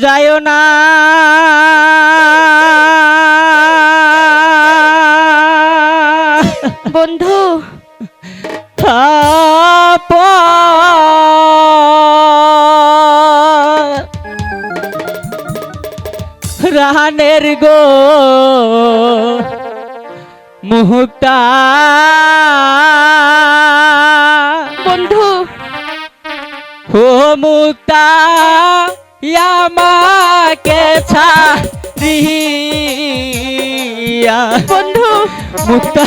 যায় না। বন্ধু। রানের গো মুহূর্তা। বন্ধু। ও মুক্তা আমাকে ছাড়িয়া বন্ধু। মুক্তা।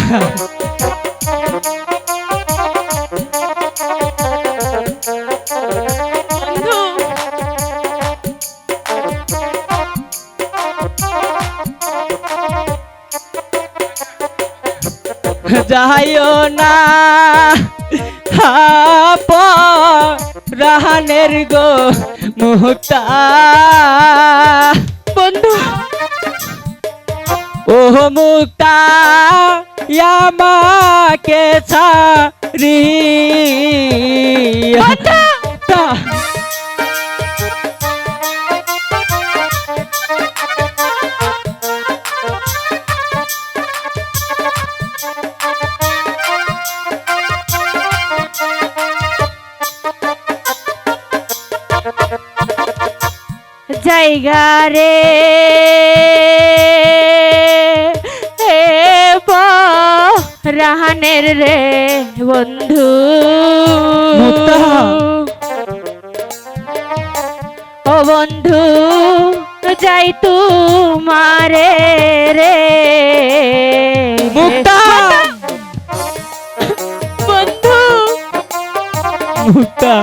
যাইও না। হাপ রাহানের গো। মুক্তা বন্ধু। ও মুক্তা আমাকে ছাড়িয়া বন্ধু। জায়গা রে। হে রাহানের রে বন্ধু। ও বন্ধু যাই তোমারে রে। মুক্তা বন্ধু। মুক্তা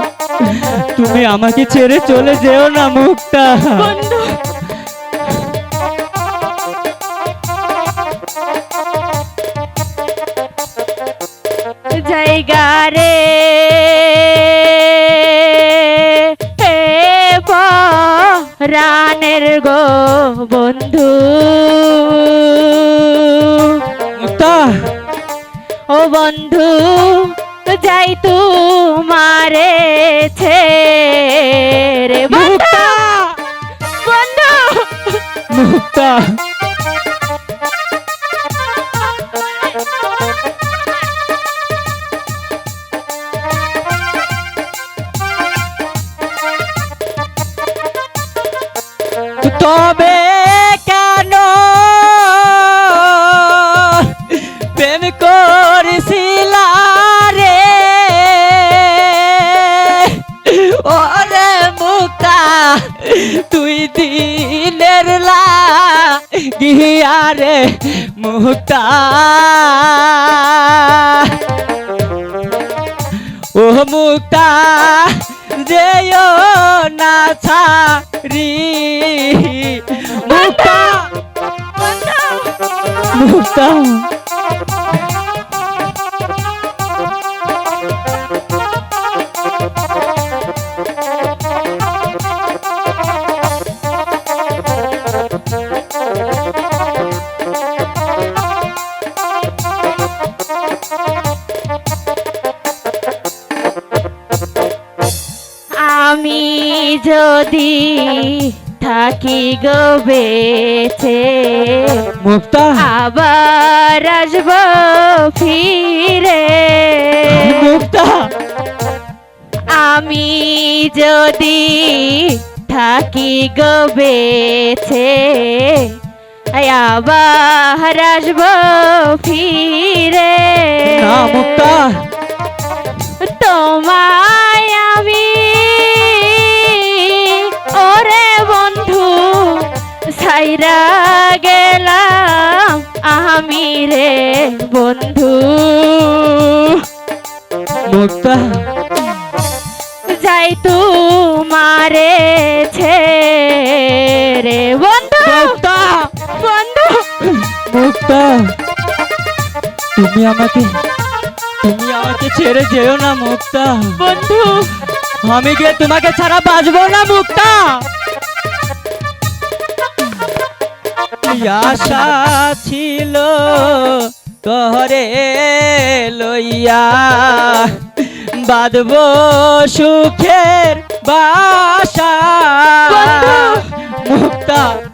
তুমি আমাকে ছেড়ে চলে যেও না মুক্তা। বন্ধু। জায়গা রে রানের গো বন্ধু। ও বন্ধু যাই তোমারে তবে কেন প্রেম করেছিলা রে? ওরে মুক্তা গিয়া রে মুক্তা ও মুক্তা যেও না ছাড়ি। মুক্তা মুক্তা। যদি থাকি গো বেছে মুক্তা। আবার আসব ফিরে। মুক্তা। আমি যদি থাকি গো বেছে আবার আসব ফিরে। মুক্তা। আমি রে বন্ধু। মুক্তা যাই তোমারে ছেড়ে। বন্ধু মুক্তা বন্ধু। মুক্তা তুমি আমাকে তুমি আমাকে ছেড়ে যেও না মুক্তা। বন্ধু। আমি গিয়ে তোমাকে ছাড়া বাঁচবো না মুক্তা। আশা ছিল তহরে লইয়া বাঁধব সুখের বাসা। বন্ধু!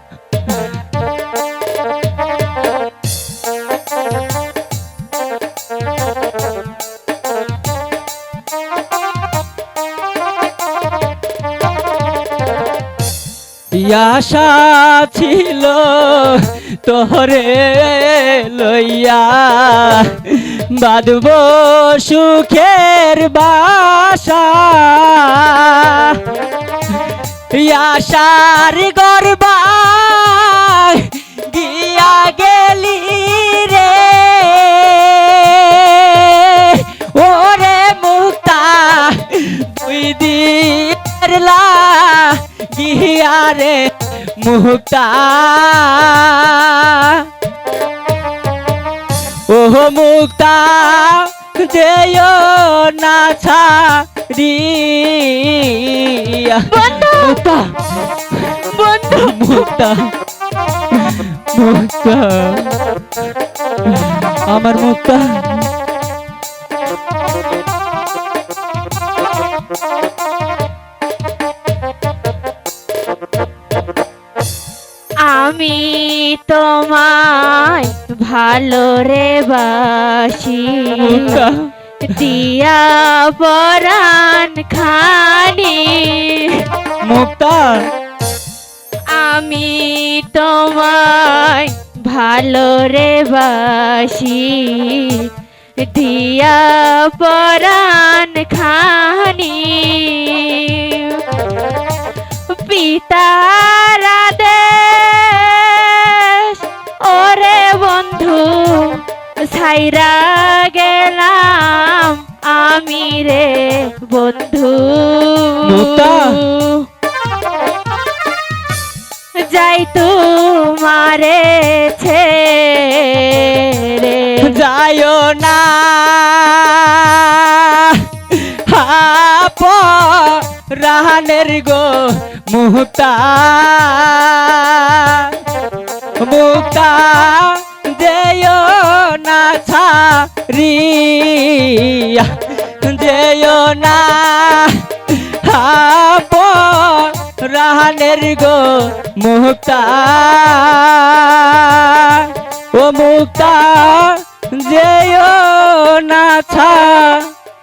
আশা ছিল তোহরে লইয়া। বাঁধব সুখের বাসা। আশার গরবা। গিয়া গেলি রে মুক্তা ওহো মুক্তা যেও না ছাড়িয়া। মুক্তা। বন্ধু! মুক্তা। মুক্তা। আমার মুক্তা। আমি তোমায় ভালো রে বাসি। দিয়া পরাণ খানি। মুক্তা। আমি তোমায় ভালো রে বাসি। দিয়া পরাণ খানি। বন্ধু ছাইরা গেলাম আমি রে বন্ধু। যাই তোমারে ছেড়ে। যায়ও না। হাপ রাহানের গো মুক্তা। মুক্তা। যেও না ছাড়িয়া। যেও না হাপ রাহানের গো মুক্তা। ও মুক্তা যেও না ছাড়িয়া।